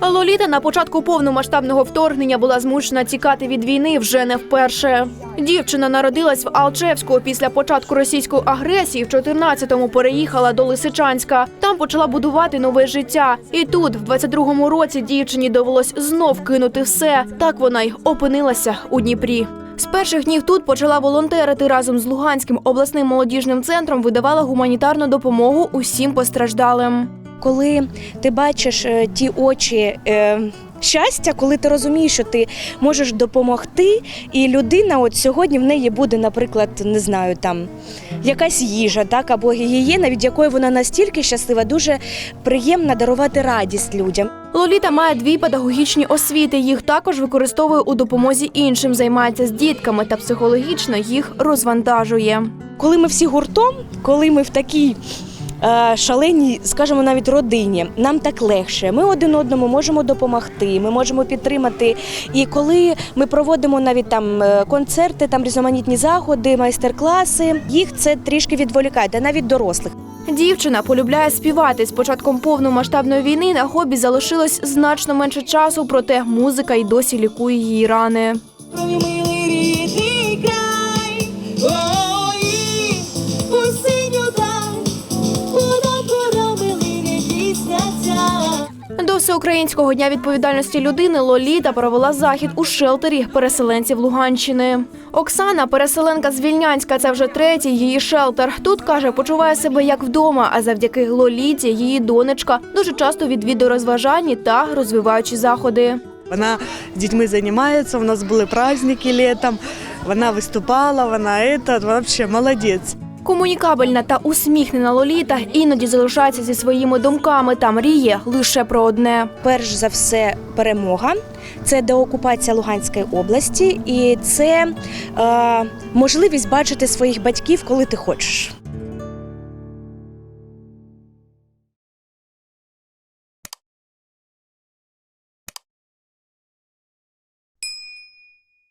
Лоліта на початку повномасштабного вторгнення була змушена тікати від війни вже не вперше. Дівчина народилась в Алчевську. Після початку російської агресії в 14-му переїхала до Лисичанська. Там почала будувати нове життя. І тут, в 22-му році, дівчині довелось знов кинути все. Так вона й опинилася у Дніпрі. З перших днів тут почала волонтерити разом з Луганським обласним молодіжним центром. Видавала гуманітарну допомогу усім постраждалим. Коли ти бачиш е, ті очі. Е, Щастя, коли ти розумієш, що ти можеш допомогти, і людина, от сьогодні в неї буде, наприклад, не знаю, там якась їжа, так або гігієна, від якої вона настільки щаслива, дуже приємно дарувати радість людям. Лоліта має дві педагогічні освіти. Їх також використовує у допомозі іншим, займається з дітками та психологічно їх розвантажує. Коли ми всі гуртом, коли ми в такій шаленій, скажімо, навіть родині, нам так легше. Ми один одному можемо допомогти, ми можемо підтримати. І коли ми проводимо навіть там е, концерти, там різноманітні заходи, майстер-класи, їх це трішки відволікає, та навіть дорослих. Дівчина полюбляє співати. З початком повномасштабної війни на хобі залишилось значно менше часу, проте музика й досі лікує її рани. Ой, милий рідний край, До всеукраїнського дня відповідальності людини Лоліта провела захід у шелтері переселенців Луганщини. Оксана, переселенка з Вільнянська, це вже третій її шелтер. Тут каже, почуває себе як вдома. А завдяки Лоліті її донечка дуже часто відвідує розважальні та розвиваючі заходи. Вона дітьми займається, у нас були праздники літом, вона виступала, вона это, вообще молодець. Комунікабельна та усміхнена Лоліта іноді залишається зі своїми думками та мріє лише про одне. Перш за все, перемога. Це деокупація Луганської області, і це е, можливість бачити своїх батьків, коли ти хочеш.